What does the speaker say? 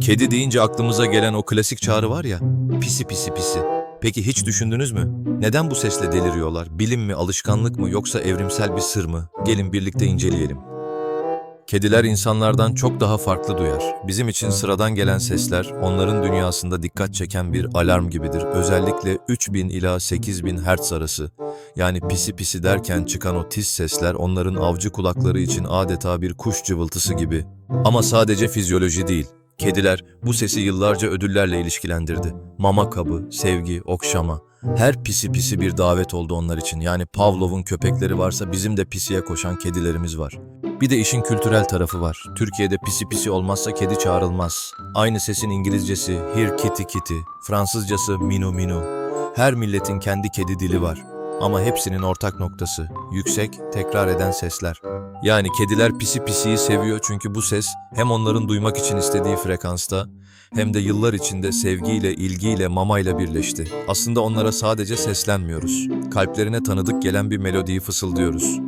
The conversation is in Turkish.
Kedi deyince aklımıza gelen o klasik çağrı var ya, pisi pisi pisi. Peki hiç düşündünüz mü? Neden bu sesle deliriyorlar? Bilim mi, alışkanlık mı yoksa evrimsel bir sır mı? Gelin birlikte inceleyelim. Kediler insanlardan çok daha farklı duyar. Bizim için sıradan gelen sesler onların dünyasında dikkat çeken bir alarm gibidir. Özellikle 3000 ila 8000 Hz arası. Yani pisi pisi derken çıkan o tiz sesler onların avcı kulakları için adeta bir kuş cıvıltısı gibi. Ama sadece fizyoloji değil. Kediler bu sesi yıllarca ödüllerle ilişkilendirdi. Mama kabı, sevgi, okşama. Her pisi pisi bir davet oldu onlar için. Yani Pavlov'un köpekleri varsa bizim de pisiye koşan kedilerimiz var. Bir de işin kültürel tarafı var. Türkiye'de pisi pisi olmazsa kedi çağrılmaz. Aynı sesin İngilizcesi here kitty kitty, Fransızcası minu minu. Her milletin kendi kedi dili var. Ama hepsinin ortak noktası yüksek, tekrar eden sesler. Yani kediler pisi pisiyi seviyor çünkü bu ses hem onların duymak için istediği frekansta hem de yıllar içinde sevgiyle, ilgiyle, mamayla birleşti. Aslında onlara sadece seslenmiyoruz. Kalplerine tanıdık gelen bir melodiyi fısıldıyoruz.